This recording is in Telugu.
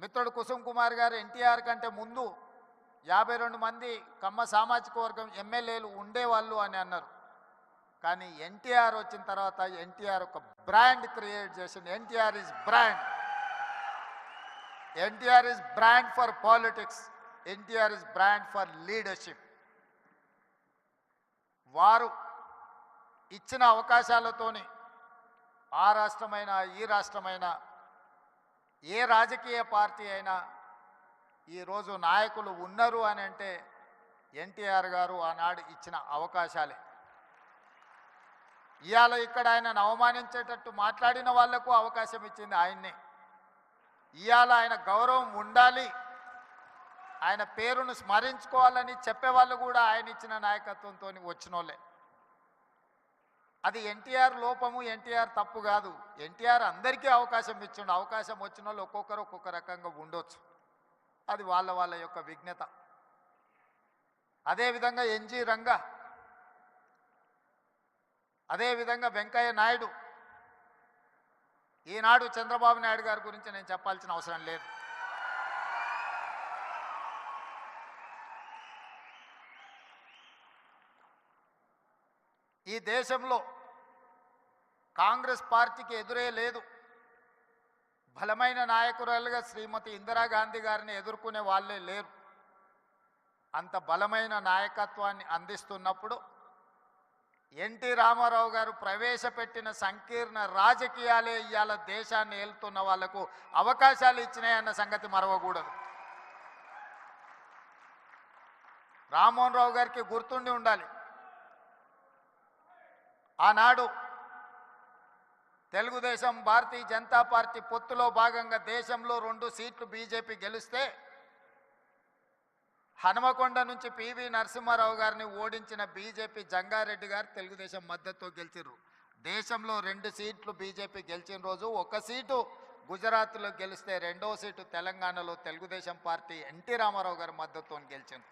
మిత్రుడు కుసుమ్ కుమార్ గారు ఎన్టీఆర్ కంటే ముందు యాభై రెండు మంది కమ్మ సామాజిక వర్గం ఎమ్మెల్యేలు ఉండేవాళ్ళు అని అన్నారు. కానీ ఎన్టీఆర్ వచ్చిన తర్వాత ఎన్టీఆర్ ఒక బ్రాండ్ క్రియేట్ చేసింది NTR is brand. NTR is brand for politics. NTR is brand for leadership. వారు ఇచ్చిన అవకాశాలతోని ఆ రాష్ట్రమైనా ఈ రాష్ట్రమైనా ఏ రాజకీయ పార్టీ అయినా ఈరోజు నాయకులు ఉన్నారు అని అంటే ఎన్టీఆర్ గారు ఆనాడు ఇచ్చిన అవకాశాలే. ఇవాళ ఇక్కడ ఆయనను అవమానించేటట్టు మాట్లాడిన వాళ్ళకు అవకాశం ఇచ్చింది ఆయన్నే. ఇవాళ ఆయన గౌరవం ఉండాలి ఆయన పేరును స్మరించుకోవాలని చెప్పేవాళ్ళు కూడా ఆయన ఇచ్చిన నాయకత్వంతో వచ్చినోళ్ళే. అది ఎన్టీఆర్ లోపము ఎన్టీఆర్ తప్పు కాదు. ఎన్టీఆర్ అందరికీ అవకాశం ఇచ్చిండు. అవకాశం వచ్చిన వాళ్ళు ఒక్కొక్కరు ఒక్కొక్క రకంగా ఉండొచ్చు. అది వాళ్ళ వాళ్ళ యొక్క విఘ్నత అదేవిధంగా ఎన్జి రంగా అదేవిధంగా వెంకయ్య నాయుడు. ఈనాడు చంద్రబాబు నాయుడు గారి గురించి నేను చెప్పాల్సిన అవసరం లేదు. ఈ దేశంలో కాంగ్రెస్ పార్టీకి ఎదురే లేదు. బలమైన నాయకురాలుగా శ్రీమతి ఇందిరాగాంధీ గారిని ఎదుర్కొనే వాళ్ళే లేరు. అంత బలమైన నాయకత్వాన్ని అందిస్తున్నప్పుడు ఎన్టీ రామారావు గారు ప్రవేశపెట్టిన సంకీర్ణ రాజకీయాలే ఇవాళ దేశాన్ని ఏలుతున్న వాళ్ళకు అవకాశాలు ఇచ్చినాయన్న సంగతి మరవకూడదు. రామ్మోహన్ రావు గారికి గుర్తుండి ఉండాలి. ఆనాడు తెలుగుదేశం భారతీయ జనతా పార్టీ పొత్తులో భాగంగా దేశంలో రెండు సీట్లు బీజేపీ గెలిస్తే హనుమకొండ నుంచి పివి నరసింహారావు గారిని ఓడించిన బీజేపీ జంగారెడ్డి గారు తెలుగుదేశం మద్దతుతో గెలిచిర్రు. దేశంలో రెండు సీట్లు బీజేపీ గెలిచిన రోజు ఒక సీటు గుజరాత్లో గెలిస్తే రెండో సీటు తెలంగాణలో తెలుగుదేశం పార్టీ ఎన్టీ రామారావు గారి మద్దతుతో గెలిచింది.